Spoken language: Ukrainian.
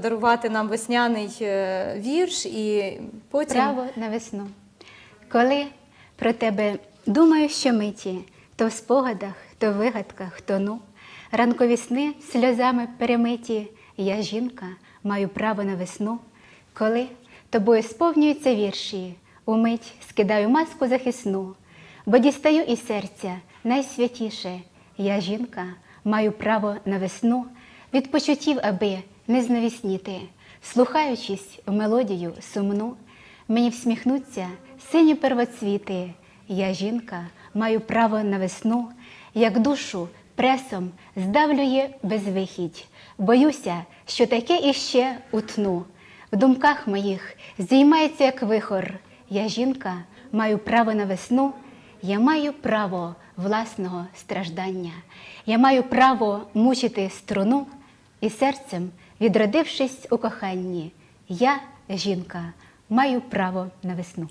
дарувати нам весняний е, вірш і потім Право на весну. Коли про тебе думаю щомиті, то в спогадах, то в вигадках тону, ранкові сни сльозами перемиті, я жінка, маю право на весну. Коли тобою сповнюються вірші, умить скидаю маску захисну, бо дістаю із серця найсвятіше, я жінка, маю право на весну, від почуттів, аби не знавісніти, слухаючись в мелодію сумну, мені всміхнуться сині первоцвіти. Я жінка, маю право на весну, як душу пресом здавлює безвихідь. Боюся, що таке іще утну. В думках моїх здіймається як вихор. Я жінка, маю право на весну, я маю право власного страждання. Я маю право мучити струну і серцем, відродившись у коханні, я, жінка, маю право на весну.